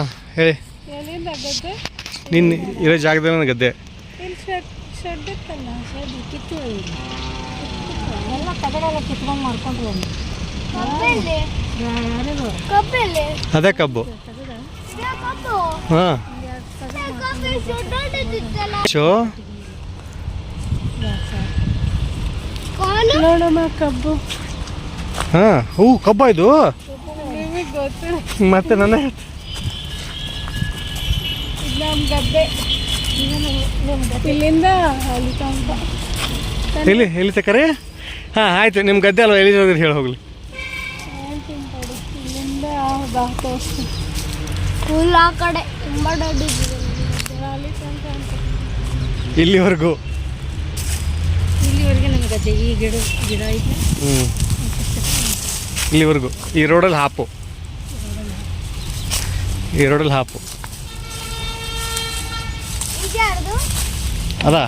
ಹಾಂ ಹೇಳಿ. ನಿನ್ ನಿನ್ನ ಇರೋ ಜಾಗದಲ್ಲಿ ನನ್ನ ಗದ್ದೆ. ಅದೇ ಕಬ್ಬು. ಕಬ್ಬು? ಹಾಂ. ಶೋ? ನೋಡಮ್ಮ ಕಬ್ಬು. ಹಾಂ ಹೂ ಕಬ್ಬ ಇದು. ನಿಮಗೆ ಗೊತ್ತು ನಮ್ಮ ಗದ್ದೆ. ಇಲ್ಲಿಂದ ಅಲ್ಲಿ ತನಕ. ಎಲ್ಲಿ ಎಲ್ಲಿ ತಕರೆ? ಹಾಂ ಆಯ್ತು. ನಿಮ್ಮ ಗದ್ದೆ ಅಲ್ವಾ? ಎಲ್ಲಿ ಹೋಗಿರಿ ಹೇಳಿ ಹೋಗ್ಲಿ. ಹೇಳ್ತೀನಿ ತಡಿ. ಇಲ್ಲಿಂದ ಬಾ ತೋರಿಸ್ತೀನಿ ಫುಲ್ ಆ ಕಡೆ. ತುಂಬಾ ದೊಡ್ಡದಿದೆ ಅಲ್ಲಿ ತನಕ ಅಂತ. ಇಲ್ಲಿವರೆಗೂ? ಇಲ್ಲಿವರೆಗೆ ನಮ್ಮ ಗದ್ದೆ. ಈ ಗಿಡ ಗಿಡ ಐತೆ ಹ್ಞೂ ಇಲ್ಲಿವರೆಗೂ. ಈ ರೋಡಲ್ಲಿ ಹಾಪು. ಈ ರೋಡಲ್ಲಿ ಹಾಪು. ಅದಾ?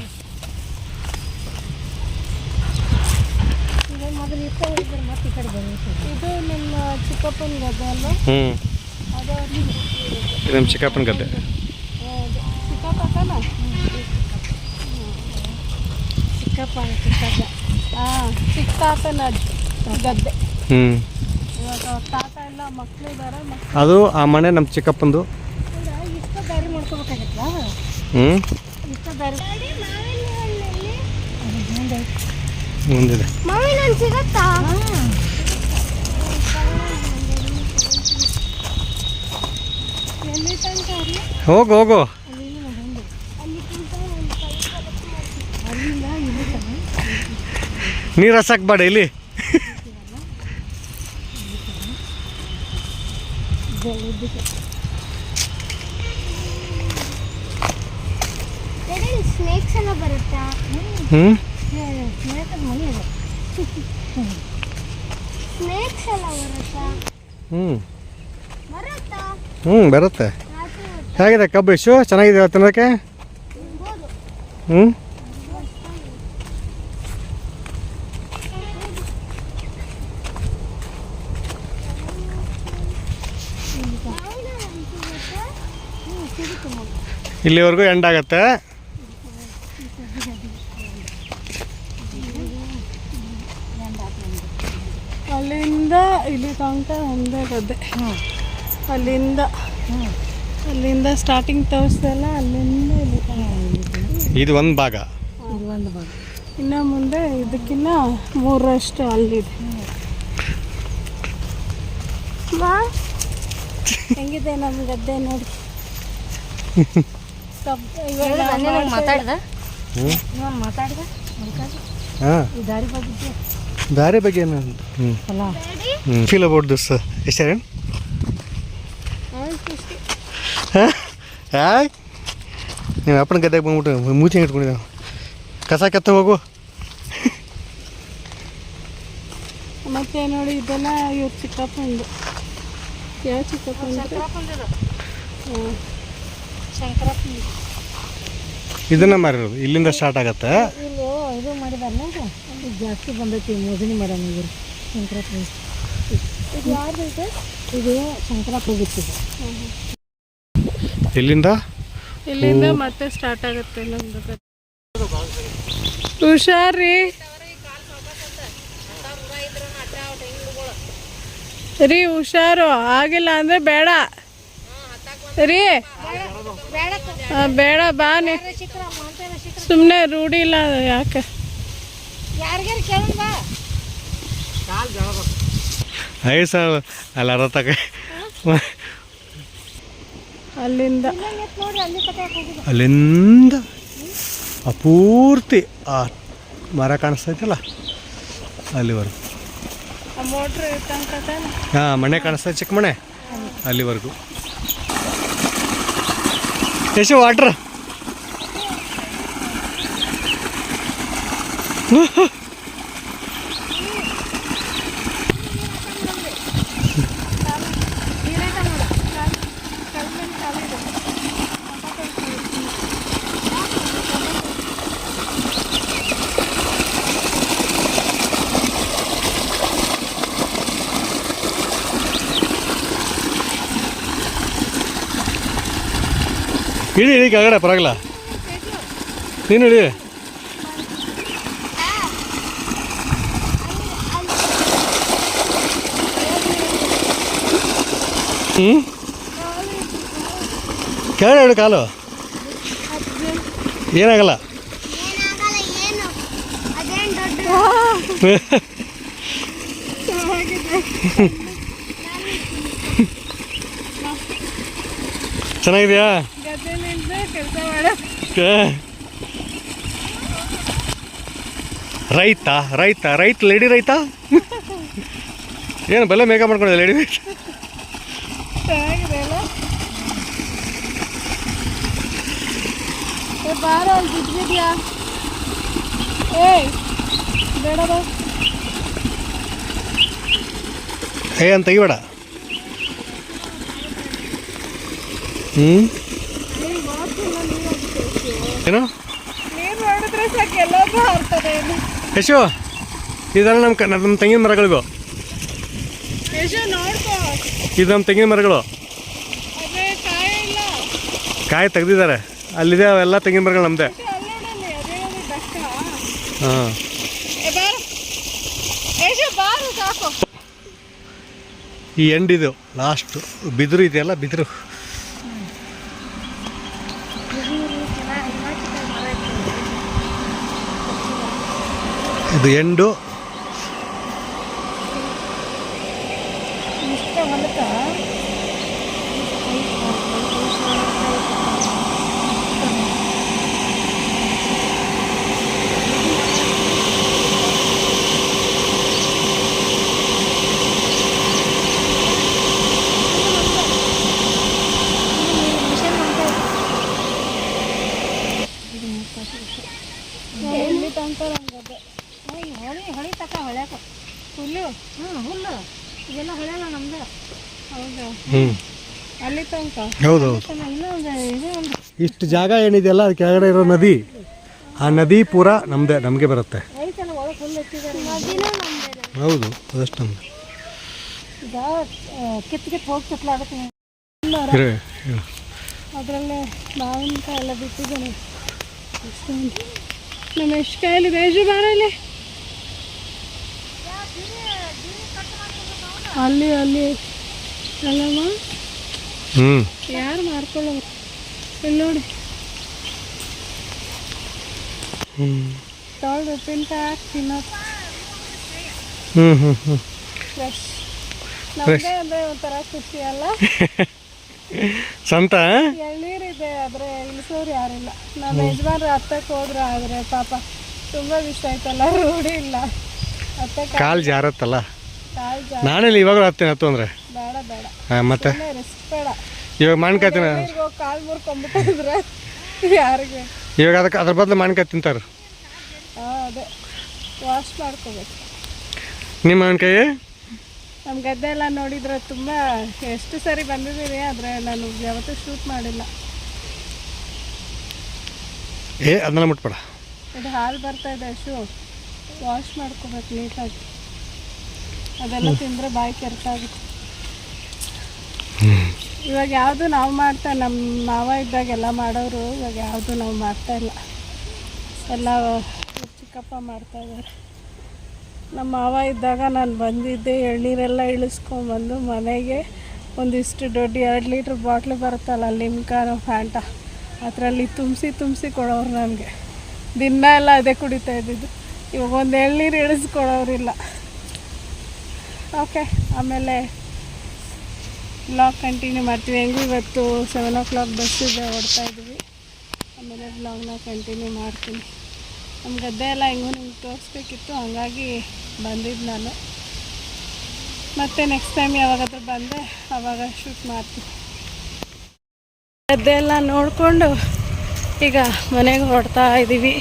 ಇದು ನಿಮ್ಮ ಚಿಕ್ಕಪ್ಪನ ಗದ್ದೆ ಅಲ್ಲ ಹ್ಞೂ ಅದು ಇದು ನಮ್ಮ ಚಿಕ್ಕಪ್ಪನ ಗದ್ದೆ. ಚಿಕ್ಕಪ್ಪ ಚಿಕ್ಕಪ್ಪ ಚಿಕ್ಕಪ್ಪ. ಹಾಂ ಚಿಕ್ಕಪ್ಪನ ಗದ್ದೆ. ಹ್ಞೂ ಇವಾಗ ತಾತ ಎಲ್ಲ ಮಕ್ಕಳು ಇದ್ದಾರೆ ಅದು ಆ ಮನೆ ನಮ್ಮ ಚಿಕ್ಕಪ್ಪಂದು ಇಷ್ಟ ದಾರಿ ಮಾಡ್ಕೋಬೇಕಾಗತ್ತಲ್ಲ ಹ್ಞೂ ಇಷ್ಟ ದಾರಿ ಮುಂದಿದೆ ಹೋಗು ಹೋಗು. ನೀರು ಹಸಕ್ಬೇಡ ಇಲ್ಲಿ. ಹ್ಞೂ ಬರುತ್ತಾ? ಹ್ಞೂ ಬರುತ್ತಾ? ಹ್ಞೂ ಬರುತ್ತೆ? ಹೇಗಿದೆ ಕಬ್ಬು ಇಶು ಚೆನ್ನಾಗಿದೆ ತಿನ್ನೋಕ್ಕೆ ಹ್ಮ್? ಹ್ಞೂ ಇಲ್ಲಿವರೆಗೂ ಎಂಡ್ ಆಗತ್ತೆ. ಅಲ್ಲಿಂದ ಇಲ್ಲಿ ತನಕ ಒಂದೇ ಗದ್ದೆ. ಅಲ್ಲಿಂದ ಅಲ್ಲಿಂದ ಸ್ಟಾರ್ಟಿಂಗ್ ತೋರಿಸ್ದಲ್ಲ ಅಲ್ಲಿಂದ ಇಲ್ಲಿ ತನಕ ಇದು ಒಂದು ಭಾಗ. ಇದು ಒಂದು ಭಾಗ. ಇನ್ನು ಮುಂದೆ ಇದಕ್ಕಿನ್ನ ಮೂರಷ್ಟು ಅಲ್ಲಿದೆ. ಹೆಂಗಿದೆ ನಮ್ಮ ಗದ್ದೆ ನೋಡಿ. ಮಾತಾಡ್ದ? ಮಾತಾಡ್ದ? ಹಾಂ. ಈ ದಾರಿ ಬಗ್ಗೆ ದಾರಿ ಬಗ್ಗೆ ಏನು? ಫೀಲ್ ಅಬೌಟ್ ದಿಸ್ ಎಷ್ಟೇನು ಹಾಂ? ಯಾಕೆ ನೀವು ಅಪ್ಪನ ಗದ್ದೆಗೆ ಬಂದ್ಬಿಟ್ಟು ಮೂತಿ ಇಟ್ಕೊಂಡಿದ್ದೆ ಕಸ ಕೆತ್ತ ಹೋಗು. ಮತ್ತೆ ನೋಡಿ ಇದೆಲ್ಲ ಇವ್ರ ಚಿಕ್ಕಪ್ಪಂದು. ಯಾವ ಚಿಕ್ಕಪ್ಪ ಇದನ್ನ ಮಾರಿರೋದು ಇಲ್ಲಿಂದ ಸ್ಟಾರ್ಟ್ ಆಗತ್ತೆ ಇಲ್ಲಿ ಇದು ಮಾಡಿದಾರಲ್ಲ ಇದು ಜಾಸ್ತಿ ಬಂದೈತಿ ಮೋಜಿನಿ ಮಾಡೋಣ ಇವರು ಶಂಕರ ಇದು ಯಾರು ಇದು? ಇದು ಶಂಕರಪ್ಪ ಹೋಗಿತ್ತಿದೆ ಇಲ್ಲಿಂದ ಇಲ್ಲಿಂದ ಮತ್ತೆ ಸ್ಟಾರ್ಟ್ ಆಗುತ್ತೆ ನಮ್ದು ಹುಷಾರಿ ರೀ ಹುಷಾರು. ಆಗಿಲ್ಲ ಅಂದ್ರೆ ಬೇಡ. ರೀ. ಬೇಡ. ಬಾ ನೀ. ಸುಮ್ಮನೆ ರೂಢಿ ಇಲ್ಲ ಯಾಕೆ? ಯಾರಿಗಾರು ಸಾವ ಅಲ್ಲ ತಕ ಅಲ್ಲಿಂದ ಅಲ್ಲಿಂದ ಅಪೂರ್ತಿ ಆ ಮರ ಕಾಣಿಸ್ತೈತಲ್ಲ ಅಲ್ಲಿವರೆಗೂ. ಹಾಂ ಮನೆ ಕಾಣಿಸ್ತೈತೆ ಚಿಕ್ಕ ಮನೆ ಅಲ್ಲಿವರೆಗೂ. ಎಷ್ಟು ವಾಟ್ರ್. ಇಳಿ ಇಳಿ ಕೆಳಗಡೆ ಪರವಾಗಿಲ್ಲ ನೀನು ಇಳಿ ಹ್ಞೂ ಕೆಳಗಡೆ ಕಾಲು. ಏನಾಗಲ್ಲ? ಚೆನ್ನಾಗಿದೆಯಾ? ರೈತ ರೈತ ರೈತ ಲೇಡಿ ರೈತ? ಏನು ಬೆಲೆ ಮೇಕಪ್ ಮಾಡ್ಕೊಂಡಿದ್ದೆ ಲೇಡಿ ರೈತ ಚೆನ್ನಾಗಿದೆ ಅಲ್ಲ? ಏ ಬಾರ ಅಲ್ಲಿ ಬಿದ್ದಿದ್ಯಾ ಏಯ್ ಬೇಡ ಬಾ. ಏ ಅಂತ ತೆಗಿಬೇಡ. ಹ್ಞೂ ಏನು? ನೀರು ನೋಡಿದ್ರೆ ಸಾಕು ಎಲ್ಲದೂ ಹಾರ್ತದೆ ಯಶು ಇದೆಲ್ಲ ನಮ್ಮ ನಮ್ ನಮ್ಮ ತೆಂಗಿನ ಮರಗಳಿಗೂ. ಯಶು ನೋಡ್ಕೋ. ಇದು ನಮ್ಮ ತೆಂಗಿನ ಮರಗಳು. ಕಾಯಿ ತೆಗ್ದಿದ್ದಾರೆ. ಅಲ್ಲಿದೆ ಅವೆಲ್ಲ ತೆಂಗಿನ ಮರಗಳು ನಮ್ದೆ. ಹಾಂ. ಈ ಎಂಡ್ ಇದು ಬಾರು ಸಾಕು. ಈ ಎಂಡಿದು ಲಾಸ್ಟು ಬಿದಿರು ಇದೆಯಲ್ಲ ಬಿದಿರು. ಇದು ಎಂಡು ಇಷ್ಟ ಹೊಲಕ ಎಲ್ಲಿ ತಂತಾರ ಹಂಗದೆ ಹೊಳಿ ಹೊಳಿ ತಕ ಹೊಳ್ಯಾಕ ಹುಲ್ಲು ಹ್ಞೂ ಹುಲ್ಲು ನಮ್ದು? ಹೌದಾ. ಅಲ್ಲಿ ತನಕ. ಇಷ್ಟು ಜಾಗ ಏನಿದೆಯಲ್ಲ ಅದು ಕೆಳಗಡೆ ಇರೋ ನದಿ. ಆ ನದಿ ಪೂರ ನಮ್ಮದೇ ನಮಗೆ ಬರುತ್ತೆ. ಹೌದು ಅದಷ್ಟು ನಮ್ಮದು ಈಗ ಕಿತ್ತು ಕಿತ್ತು ಹೋಗಿ ಕಿತ್ಲಾಗುತ್ತೆ ಇರು ಇರು. ಅದರಲ್ಲೇ ಮಾವಿನಕಾಯಿ ಎಲ್ಲ ಬಿಟ್ಟಿದ್ದೇನೆ. ನಮ್ಮ ಎಷ್ಟು ಕೈಯಲ್ಲಿ ಬೇಜು ಬಾರಲ್ಲಿ ಅಲ್ಲಿ ಅಲ್ಲಿ. ಅಲ್ಲಮ್ಮ? ಹ್ಮ್. ಯಾರು ಮಾರ್ಕೊಳ್ಳೋರು ಇಲ್ಲಿ ನೋಡಿ. ತೊಳೆದು ಉಪ್ಪಿನಕಾಯಿ ತಿನ್ನೋದು. ಹ್ಞೂ ಹ್ಞೂ ಹ್ಞೂ ಫ್ರೆಶ್. ನಮ್ಮದೇ ಅಂದರೆ ಒಂಥರ ಖುಷಿ ಅಲ್ಲ? ಸಂತ ಎಳ್ನೀರಿದೆ ಆದರೆ ಇಳಿಸೋರು ಯಾರಿಲ್ಲ. ನಮ್ಮ ಯಜಮಾನ್ರು ಹತ್ತಕ್ಕೆ ಹೋದ್ರು ಆದರೆ ಪಾಪ ತುಂಬಾ ಇಷ್ಟ ಆಯ್ತಲ್ಲ ರೂಢಿ ಇಲ್ಲ. ಹತ್ತಕ್ಕೆ ಕಾಲು ಜಾರತ್ತಲ್ಲ? ನಾನೇ ಇವಾಗ ಹಾಕ್ತೇನೆ ಹತ್ತು ಅಂದರೆ. ಬೇಡ ಬೇಡ. ಹಾಂ ಮತ್ತೆ? ಇವಾಗ ಮಾವಿನಕಾಯಿ ತಿನ್ನ ಇವಾಗ ಅದಕ್ಕೆ ಅದ್ರ ಬದಲು ಮಾವಿನಕಾಯಿ ತಿಂತಾರೆ. ಹಾಂ ಅದೇ. ವಾಶ್ ಮಾಡ್ಕೋಬೇಕು. ನಿಮ್ಮ ಮಾವಿನಕಾಯಿ ನಮ್ಮ ಗದ್ದೆ ಎಲ್ಲ ನೋಡಿದ್ರೆ ತುಂಬ ಎಷ್ಟು ಸರಿ ಬಂದಿದ್ದೀರಿ ಆದರೆ ನಾನು ಯಾವತ್ತೂ ಶೂಟ್ ಮಾಡಿಲ್ಲ. ಏ ಅದನ್ನ ಮುಟ್ಬೇಡ. ಇದು ಹಾಲು ಬರ್ತಾ ಇದೆ ಶೂ. ವಾಶ್ ಮಾಡ್ಕೋಬೇಕು ನೀಟಾಗಿ. ಅದೆಲ್ಲ ತಿಂದರೆ ಬಾಯಿ ಕೆರ್ತಾಗುತ್ತೆ ಇವಾಗ ಯಾವುದು ನಾವು ಮಾಡ್ತಾ ನಮ್ಮ ಮಾವ ಇದ್ದಾಗ ಎಲ್ಲ ಮಾಡೋರು ಇವಾಗ ಯಾವುದು ನಾವು ಮಾಡ್ತಾ ಇಲ್ಲ. ಎಲ್ಲ ಚಿಕ್ಕಪ್ಪ ಮಾಡ್ತಾ ಇದ್ದಾರೆ. ನಮ್ಮ ಮಾವ ಇದ್ದಾಗ ನಾನು ಬಂದಿದ್ದೆ ಎಳ್ನೀರೆಲ್ಲ ಇಳಿಸ್ಕೊಂಬಂದು ಮನೆಗೆ ಒಂದಿಷ್ಟು ದೊಡ್ಡ ಎರಡು ಲೀಟ್ರ್ ಬಾಟ್ಲು ಬರುತ್ತಲ್ಲ ಲಿಮ್ಕಾನ ಫ್ಯಾಂಟ ಅದರಲ್ಲಿ ತುಂಬಿಸಿ ತುಂಬಿಸಿ ಕೊಡೋರು ನನಗೆ. ದಿನ ಎಲ್ಲ ಅದೇ ಕುಡಿತಾ ಇದ್ದಿದ್ದು. ಇವಾಗ ಒಂದು ಎಳ್ನೀರು ಇಳಿಸ್ಕೊಡೋರಿಲ್ಲ ಓಕೆ ಆಮೇಲೆ ಬ್ಲಾಗ್ ಕಂಟಿನ್ಯೂ ಮಾಡ್ತೀವಿ. ಹೆಂಗೂ ಇವತ್ತು ಸೆವೆನ್ ಓ ಕ್ಲಾಕ್ ಬಸ್ ಇದೆ, ಓಡ್ತಾ ಇದ್ದೀವಿ ಆಮೇಲೆ ಬ್ಲಾಗ್ನ ಕಂಟಿನ್ಯೂ ಮಾಡ್ತೀನಿ. ನಮ್ಮ ಗದ್ದೆ ಎಲ್ಲ ಹೆಂಗೂ ನಿಮ್ಗೆ ತೋರಿಸ್ಬೇಕಿತ್ತು, ಹಾಗಾಗಿ ಬಂದಿದ್ದು ನಾನು. ಮತ್ತು ನೆಕ್ಸ್ಟ್ ಟೈಮ್ ಯಾವಾಗಾದರೂ ಬಂದೆ ಆವಾಗ ಶೂಟ್ ಮಾಡ್ತೀನಿ. ಗದ್ದೆ ಎಲ್ಲ ನೋಡಿಕೊಂಡು ಈಗ ಮನೆಗೆ ಹೊಡ್ತಾ ಇದ್ದೀವಿ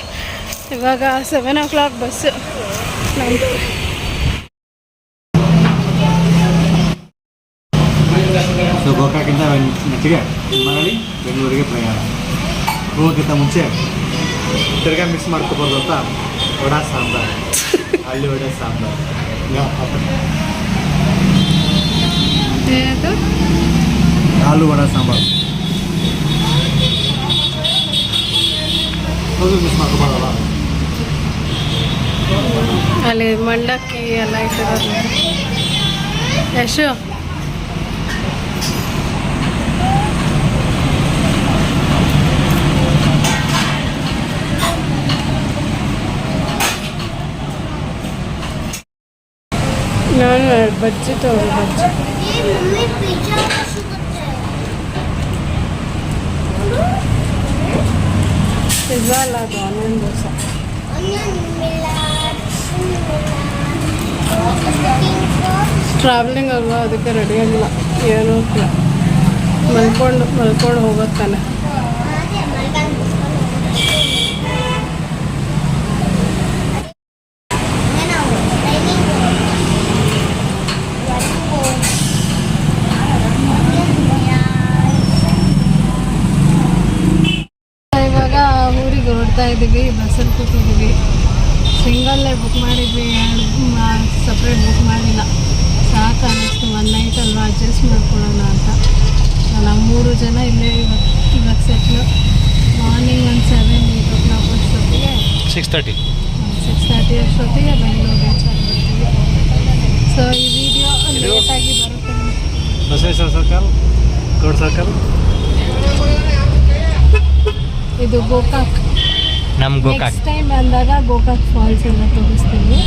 ಇವಾಗ ಸೆವೆನ್ ಓ ಕ್ಲಾಕ್ ಬಸ್ಸು ನಮ್ಮದು ಗೋಕಾಕಿಂದ ನೆಚ್ಚಿಗೆ ಮರಳಿ ಬೆಂಗಳೂರಿಗೆ ಪ್ರಯಾಣ. ಹೋಗೋಕ್ಕಿಂತ ಮುಂಚೆ ತಿರ್ಗಾ ಮಿಕ್ಸ್ ಮಾಡ್ಕೋಬೋದು ಅಂತ ವಡಾ ಸಾಂಬಾರ್. ಹಳ್ಳಿ ವಡೆ ಸಾಂಬಾರ್. ಆಲೂ ವಡಾ ಸಾಂಬಾರ್. ಅಲ್ಲಿ ಮಂಡಕ್ಕಿ ಎಲ್ಲ ಇಟ್ಟಿರೋದು. ಯಶು? ಪಿಜ್ಜಾ ಅಲ್ಲ ಅದು ಆನಿಯನ್ ದೋಸೆ ಆನಿಯನ್ ಮಿಲಾಡ್ ಮಿಲಾಡ್ ಟ್ರಾವೆಲಿಂಗ್ ಅಲ್ವಾ ಅದಕ್ಕೆ ರೆಡಿ ಆಗಿಲ್ಲ ಏನೂ ಇಲ್ಲ ಮಲ್ಕೊಂಡು ಮಲ್ಕೊಂಡು ಹೋಗೋದು ತಾನೆ ಅದೇ ಮಲ್ಕೊಂಡು ಏನೋ ಟ್ರೈನಿಂಗ್ ಇವಾಗ ಊರಿಗೆ ಇದ್ದೀವಿ ಬಸ್ಸಲ್ಲಿ ಕೂತಿದ್ವಿ. ಸಿಂಗಲ್ಲೇ ಬುಕ್ ಮಾಡಿದ್ವಿ ಎರಡು ಸಪ್ರೇಟ್ ಬುಕ್ ಮಾಡಿಲ್ಲ. ಸಾಕು ಅನ್ನಿಸ್ತು ಒನ್ ನೈಟ್ ಅಲ್ವಾ ಅಡ್ಜಸ್ಟ್ ಮಾಡ್ಕೊಳ್ಳೋಣ ಅಂತ. ನಾವು ಮೂರು ಜನ ಇಲ್ಲೇ ಇವತ್ತು ಇವತ್ತು ಸೆಟ್ಲು ಮಾರ್ನಿಂಗ್ ಒಂದು ಸೆವೆನ್ ಏಟ್ ಓ ಕ್ಲಾಕ್ ಅಷ್ಟೊತ್ತಿಗೆ ಸಿಕ್ಸ್ ತರ್ಟಿ ಸಿಕ್ಸ್ ತರ್ಟಿ ಅಷ್ಟೊತ್ತಿಗೆ ಬೆಂಗಳೂರು ರೀಚ್ ಆಗಿಬಿಡ್ತೀವಿ ಸೊ ಈ ವಿಡಿಯೋ ಲೇಟಾಗಿ ಬರುತ್ತೆ. Basaveshwara circle Gowd circle. ಇದು ಗೋಕಾಕ್. ನಮ್ಮ ನೆಕ್ಸ್ಟ್ ಟೈಮ್ ಬಂದಾಗ ಗೋಕಾಕ್ ಫಾಲ್ಸ್ ಎಲ್ಲ ತೋರಿಸ್ತೀವಿ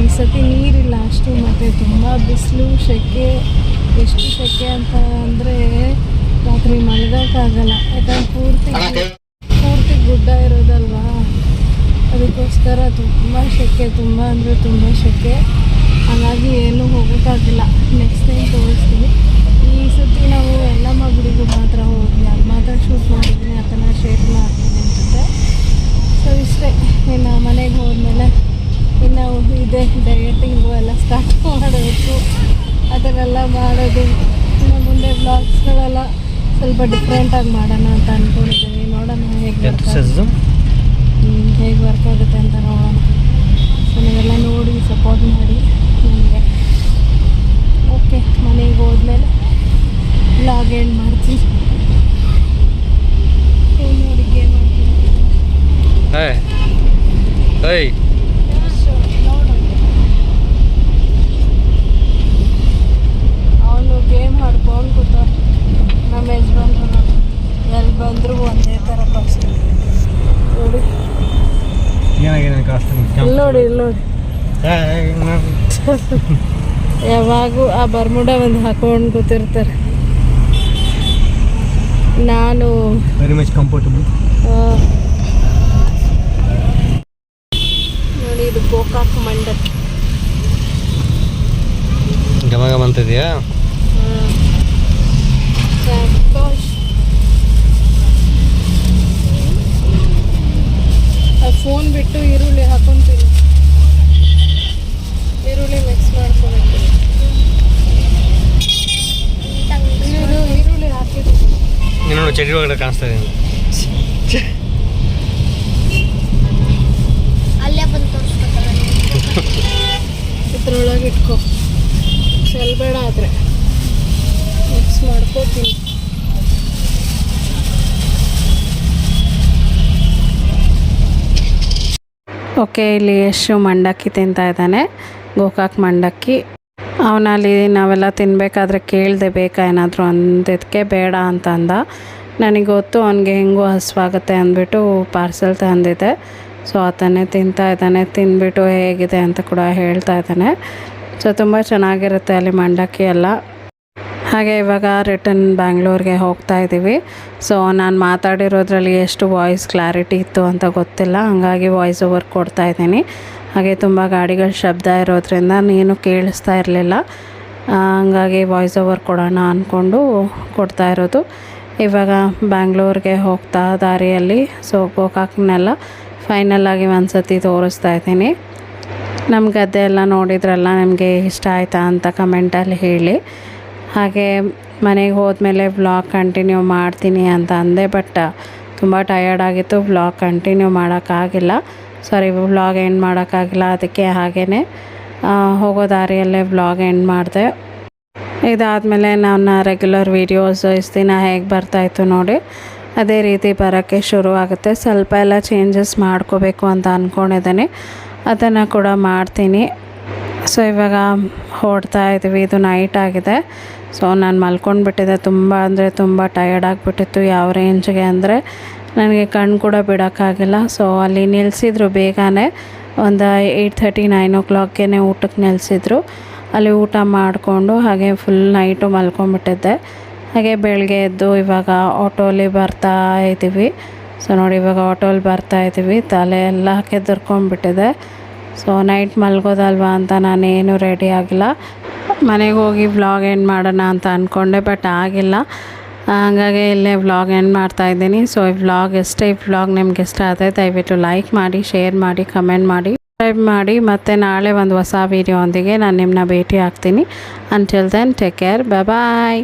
ಈ ಸತಿ ನೀರಿಲ್ಲ ಅಷ್ಟು ಮತ್ತೆ ತುಂಬ ಬಿಸಿಲು ಸೆಕೆ ಎಷ್ಟು ಸೆಕೆ ಅಂತ ಅಂದರೆ ರಾತ್ರಿ ಮಲಗೋಕ್ಕಾಗಲ್ಲ. ಯಾಕಂದ್ರೆ ಪೂರ್ತಿ ಪೂರ್ತಿ ಗುಡ್ಡ ಇರೋದಲ್ವಾ? ಅದಕ್ಕೋಸ್ಕರ ತುಂಬ ಸೆಕೆ ತುಂಬ ಅಂದರೆ ತುಂಬ ಸೆಕೆ. ಹಾಗಾಗಿ ಏನೂ ಹೋಗೋಕ್ಕಾಗಿಲ್ಲ. ನೆಕ್ಸ್ಟ್ ಟೈಮ್ ತೋರಿಸ್ತೀವಿ ಈ ಸತಿ ನಾವು ಎಲ್ಲಮ್ಮ ಗುಡಿಗೂ ಮಾತ್ರ ಹೋದ್ವಿ ಅಲ್ಲಿ ಮಾತ್ರ ಶೂಟ್ ಮಾಡಿದ್ದೀನಿ ಅದನ್ನು ಶೇರ್ ಮಾಡ್ತೀನಿ ಅನ್ಸುತ್ತೆ ಸೊ ಇಷ್ಟೇ ಇನ್ನು ಮನೆಗೆ ಹೋದ್ಮೇಲೆ ಇನ್ನು ಇದೆ ಡಯಟಿಂಗು ಎಲ್ಲ ಸ್ಟಾರ್ಟ್ ಮಾಡಬೇಕು ಅದನ್ನೆಲ್ಲ ಮಾಡೋದು ಇನ್ನು ಮುಂದೆ ಬ್ಲಾಗ್ಸ್ಗಳೆಲ್ಲ ಸ್ವಲ್ಪ ಡಿಫ್ರೆಂಟಾಗಿ ಮಾಡೋಣ ಅಂತ ಅಂದ್ಕೊಂಡಿದ್ದೀನಿ ನೋಡೋಣ ಹೇಗೆ ಹೇಗೆ ವರ್ಕ್ ಆಗುತ್ತೆ ಅಂತ ನೋಡೋಣ. ಸೊ ನೀವೆಲ್ಲ ನೋಡಿ ಸಪೋರ್ಟ್ ಮಾಡಿ ನನಗೆ ಓಕೆ ಮನೆಗೆ ಹೋದ್ಮೇಲೆ ಲಾಗ್ ಎಂಡ್ ಮಾಡ್ತೀನಿ ನೋಡಿ ಗೇಮ್ ಮಾಡ್ತೀನಿ ಏಯ್ ಏಯ್ ಅವನು ಗೇಮ್ ಆಡ್ಕೊಂಡು ಕೂತ ನಮ್ಮ ಯಜಮಾನ್ರು ಎಲ್ಲಿ ಬಂದರೂ ಒಂದೇ ಥರ ಕಳಿಸ್ತೀನಿ ನೋಡಿ ಏನಾಗಿದೆ ಕಾಸ್ತೀನಿ ಇಲ್ಲಿ ನೋಡಿ ಇಲ್ಲಿ ನೋಡಿ ಯಾವಾಗೂ ಆ ಬರ್ಮುಡ ಒಂದು ಹಾಕೊಂಡು ಕೂತಿರ್ತಾರೆ. ನಾನು ವೆರಿ ಮಚ್ ಕಂಫರ್ಟಬಲ್ ನೋಡಿ ಇದು ಗೋಕಾಕ್ ಮಂಡಲ್ ಗಮ ಗಮ ಅಂತಿದೆಯಾ ಫೋನ್ ಬಿಟ್ಟು ಈರುಳ್ಳಿ ಹಾಕೊಂತೀನಿ ಈರುಳ್ಳಿ ಮಿಕ್ಸ್ ಮಾಡ್ಕೊಬೇಕು. ಈರುಳ್ಳಿ ಹಾಕಿದ್ದೀನಿ ನೋಡಿ ಒಳಗಡೆ ಕಾಣಿಸ್ತಾ ಇದೆ. ಅಲ್ಲೇ ಬಂದು ತೋರಿಸ್ಬೇಕಲ್ಲ ಇದ್ರೊಳಗೆ ಇಟ್ಕೊ. ಚೆಲ್ಬೇಡ ಆದರೆ. ಮಿಕ್ಸ್ ಮಾಡ್ಕೋತೀನಿ. ಓಕೆ ಇಲ್ಲಿ ಯಶು ಮಂಡಕ್ಕಿ ತಿಂತಾ ಇದ್ದಾನೆ. ಗೋಕಾಕ್ ಮಂಡಕ್ಕಿ. ಅವನಲ್ಲಿ ನಾವೆಲ್ಲ ತಿನ್ನಬೇಕಾದ್ರೆ ಕೇಳಿದೆ ಬೇಕಾ ಏನಾದರೂ ಅಂದಿದ್ದಕ್ಕೆ ಬೇಡ ಅಂತ ಅಂದ. ನನಗೆ ಗೊತ್ತು ಅವನಿಗೆ ಹೆಂಗೂ ಹಸುವಾಗುತ್ತೆ ಅಂದ್ಬಿಟ್ಟು ಪಾರ್ಸೆಲ್ ತಂದಿದ್ದೆ. ಸೊ ಆತನೇ ತಿಂತಾ ಇದ್ದಾನೆ, ತಿಂದ್ಬಿಟ್ಟು ಹೇಗಿದೆ ಅಂತ ಕೂಡ ಹೇಳ್ತಾ ಇದ್ದಾನೆ. ಸೊ ತುಂಬ ಚೆನ್ನಾಗಿರುತ್ತೆ ಅಲ್ಲಿ ಮಂಡಕ್ಕಿ ಎಲ್ಲ. ಹಾಗೆ ಇವಾಗ ರಿಟರ್ನ್ ಬ್ಯಾಂಗ್ಳೂರಿಗೆ ಹೋಗ್ತಾ ಇದ್ದೀವಿ ಸೊ ನಾನು ಮಾತಾಡಿರೋದ್ರಲ್ಲಿ ಎಷ್ಟು ವಾಯ್ಸ್ ಕ್ಲಾರಿಟಿ ಇತ್ತು ಅಂತ ಗೊತ್ತಿಲ್ಲ. ಹಾಗಾಗಿ ವಾಯ್ಸ್ ಓವರ್ ಕೊಡ್ತಾ ಇದ್ದೀನಿ. ಹಾಗೆ ತುಂಬ ಗಾಡಿಗಳ ಶಬ್ದ ಇರೋದ್ರಿಂದ ನೀನು ಕೇಳಿಸ್ತಾ ಇರಲಿಲ್ಲ. ಹಂಗಾಗಿ ವಾಯ್ಸ್ ಓವರ್ ಕೊಡೋಣ ಅಂದ್ಕೊಂಡು ಕೊಡ್ತಾ ಇರೋದು. ಇವಾಗ ಬ್ಯಾಂಗ್ಳೂರಿಗೆ ಹೋಗ್ತಾ ದಾರಿಯಲ್ಲಿ ಸೊ ಗೋಕಾಕ್ನೆಲ್ಲ ಫೈನಲ್ ಆಗಿ ಒಂದು ಸತಿ ತೋರಿಸ್ತಾ ಇದ್ದೀನಿ. ನಮ್ಮ ಗದ್ದೆ ಎಲ್ಲ ನೋಡಿದ್ರಲ್ಲ, ನಿಮಗೆ ಇಷ್ಟ ಆಯ್ತಾ ಅಂತ ಕಮೆಂಟಲ್ಲಿ ಹೇಳಿ. ಹಾಗೆ ಮನೆಗೆ ಹೋದ್ಮೇಲೆ ವ್ಲಾಗ್ ಕಂಟಿನ್ಯೂ ಮಾಡ್ತೀನಿ ಅಂತ ಅಂದೆ ಬಟ್ ತುಂಬ ಟಯರ್ಡ್ ಆಗಿತ್ತು ವ್ಲಾಗ್ ಕಂಟಿನ್ಯೂ ಮಾಡೋಕ್ಕಾಗಿಲ್ಲ. ಸಾರಿ ವ್ಲಾಗ್ ಎಂಡ್ ಮಾಡೋಕ್ಕಾಗಿಲ್ಲ, ಅದಕ್ಕೆ ಹಾಗೇ ಹೋಗೋ ದಾರಿಯಲ್ಲೇ ವ್ಲಾಗ್ ಎಂಡ್ ಮಾಡಿದೆ. ಇದಾದಮೇಲೆ ನನ್ನ ರೆಗ್ಯುಲರ್ ವೀಡಿಯೋಸ್ ಇಷ್ಟು ದಿನ ಹೇಗೆ ಬರ್ತಾಯಿತ್ತು ನೋಡಿ, ಅದೇ ರೀತಿ ಬರೋಕ್ಕೆ ಶುರು ಆಗುತ್ತೆ. ಸ್ವಲ್ಪ ಎಲ್ಲ ಚೇಂಜಸ್ ಮಾಡ್ಕೋಬೇಕು ಅಂತ ಅಂದ್ಕೊಂಡಿದ್ದೀನಿ ಅದನ್ನು ಕೂಡ ಮಾಡ್ತೀನಿ. ಸೊ ಇವಾಗ ಹೊಡ್ತಾ ಇದ್ದೀವಿ, ಇದು ನೈಟ್ ಆಗಿದೆ. ಸೊ ನಾನು ಮಲ್ಕೊಂಡ್ಬಿಟ್ಟಿದ್ದೆ, ತುಂಬ ಅಂದರೆ ತುಂಬ ಟಯರ್ಡ್ ಆಗಿಬಿಟ್ಟಿತ್ತು. ಯಾವ ರೇಂಜ್ಗೆ ಅಂದರೆ ನನಗೆ ಕಣ್ಣು ಕೂಡ ಬಿಡೋಕ್ಕಾಗಿಲ್ಲ. ಸೊ ಅಲ್ಲಿ ನಿಲ್ಲಿಸಿದ್ರು ಬೇಗನೆ. ಒಂದು ಏಯ್ಟ್ ಥರ್ಟಿ ನೈನ್ ಓ ಕ್ಲಾಕ್ಗೆ ಊಟಕ್ಕೆ ನಿಲ್ಲಿಸಿದ್ರು ಅಲ್ಲಿ ಊಟ ಮಾಡಿಕೊಂಡು ಹಾಗೆ ಫುಲ್ ನೈಟು ಮಲ್ಕೊಂಬಿಟ್ಟಿದ್ದೆ ಹಾಗೆ ಬೆಳಗ್ಗೆ ಎದ್ದು ಇವಾಗ ಆಟೋಲಿ ಬರ್ತಾ ಇದ್ದೀವಿ. ಸೊ ನೋಡಿ ಇವಾಗ ಆಟೋಲಿ ಬರ್ತಾ ಇದ್ದೀವಿ. ತಲೆ ಎಲ್ಲ ಕೆದರ್ಕೊಂಡ್ಬಿಟ್ಟಿದೆ ಸೊ ನೈಟ್ ಮಲ್ಗೋದಲ್ವಾ ಅಂತ ನಾನೇನು ರೆಡಿ ಆಗಿಲ್ಲ. ಮನೆಗೆ ಹೋಗಿ ವ್ಲಾಗ್ ಏನು ಮಾಡೋಣ ಅಂತ ಅಂದ್ಕೊಂಡೆ ಬಟ್ ಆಗಿಲ್ಲ. ಹಾಗಾಗಿ ಇಲ್ಲೇ ವ್ಲಾಗ್ ಎಂಡ್ ಮಾಡ್ತಾ ಇದ್ದೀನಿ. ಸೊ ಈ ವ್ಲಾಗ್ ಎಷ್ಟೇ, ಈ ವ್ಲಾಗ್ ನಿಮ್ಗೆ ಇಷ್ಟ ಆದರೆ ದಯವಿಟ್ಟು ಲೈಕ್ ಮಾಡಿ ಶೇರ್ ಮಾಡಿ ಕಮೆಂಟ್ ಮಾಡಿ ಸಬ್ಸ್ಕ್ರೈಬ್ ಮಾಡಿ. ಮತ್ತು ನಾಳೆ ಒಂದು ಹೊಸ ವೀಡಿಯೋ ನಾನು ನಿಮ್ಮನ್ನ ಭೇಟಿ ಆಗ್ತೀನಿ. Until then take care bye